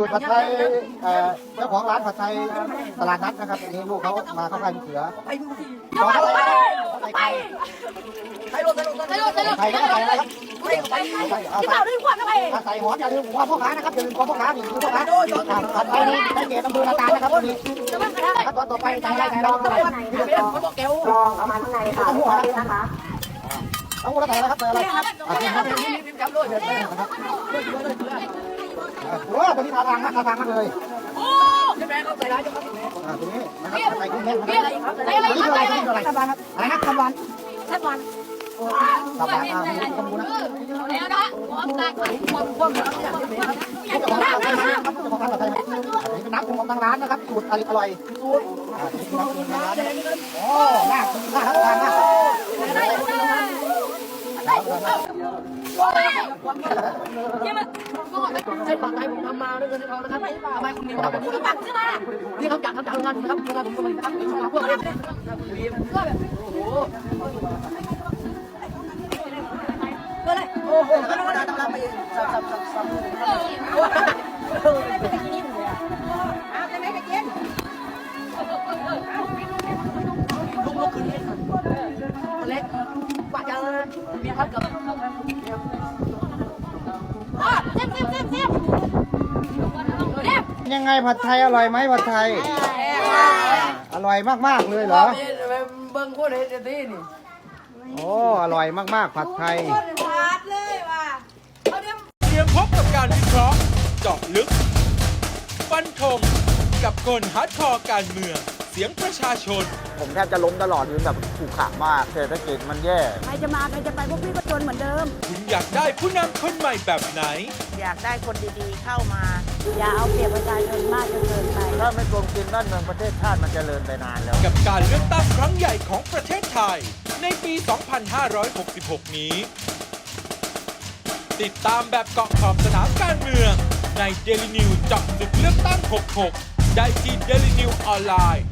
สูตรผัดไทยเอ่อเจ้าของร้านผัดไทยตลาดนัดนะครับอันนี้ลูกเขามาเข้าค่ายลูกเสือไปดูสิขอเข้าไปใส่ไข่ไปรถไปรถไปรถไปรถไข่แล้วก็ใส่อะไรครับไปไปใส่เอาที่ใส่เต่าด้วยความทำไมใส่หอมอย่าลืมความพ่อค้านะครับอย่าลืมความพ่อค้านี่คือพ่อค้าผัดไทยนี่ในเขตอำเภอนาตาลนะครับนี่จะว่ากระทะขั้นตอนต่อไปใส่อะไรใส่เราใส่เขาบอกแก้วลองเอามาข้างในค่ะนะคะ เอาแล้วใส่อะไรครับใส่อะไรครับอะนี่ครับรีบจับด้วยเดี๋ยวโอ้ตัวนี้ทาทางมากทาทางมากเลยโอ้จะแม่เขาใส่ร้ายจะเขาอ่าตัวนี้นะครับใส่กุ้งแห้งนะครับตัวนี้อะไรตัวนี้อะไรทำบานครับอะไรนะทำบานแซ่บวันทำบานอ่าทำบุญนะแล้วนะหอมกันความความรักอย่างที่เห็นเจ้าของร้านผัดไทยนะครับเจ้าของร้านผัดไทยอันนี้เป็นน้ำปรุงของทางร้านนะครับสูตรอร่อยอร่อยสูตรอ่านี่คือน้ำปรุงทางร้านโอ้น่ากินน่ารับประ ทานมากใช่ปากไทยผมทำมาด้วยเงินเขานะครับทำไมคุณนิวทำแบบนี้ปักใช่ไหมนี่เขาจัดทำจัดงานนะครับงานผมก็มีนะครับมาพวกนี้วีมก็แบบโอ้โหก็เลยโอ้โหก็ต้องทำไปสับสับสับสับเอาจะไม่ไปกินลุกลุกขึ้นเล็กกว่าจะมีพัดกับ ยังไงผัดไทยอร่อยไหมผัดไทย อร่อยมากๆเลยเหรอ เบิ้งพวกนี้จะดีนี่โอ้อร่อยมากๆ ผัดไทยขาดเลยว่ะเอาเดี๋ยวเตรียมพบกับการวิเคราะห์เจาะลึก ฟันธงกับคนฮาร์ดคอร์การเมือง เสียงประชาชน ผมแทบจะล้มตลอดคือแบบขู่ขามากเศรษฐกิจมันแย่ ใครจะมาใครจะไปพวกพี่ก็จนเหมือนเดิม คุณอยากได้ผู้นำคนใหม่แบบไหน อยากได้คนดีๆเข้ามา อย่าเอาเปรียบประชาชนมากจนเกินไป ถ้าไม่โกงกินบ้านเมืองประเทศชาติมันจเจริญไปนานแล้ว กับการเลือกตั้งครั้งใหญ่ของประเทศไทย ในปี 2566 นี้ ติดตามแบบเกาะขอบสนามการเมือง ใน Daily News เจาะลึกเลือกตั้ง 66 ได้ที่ Daily News ออนไลน์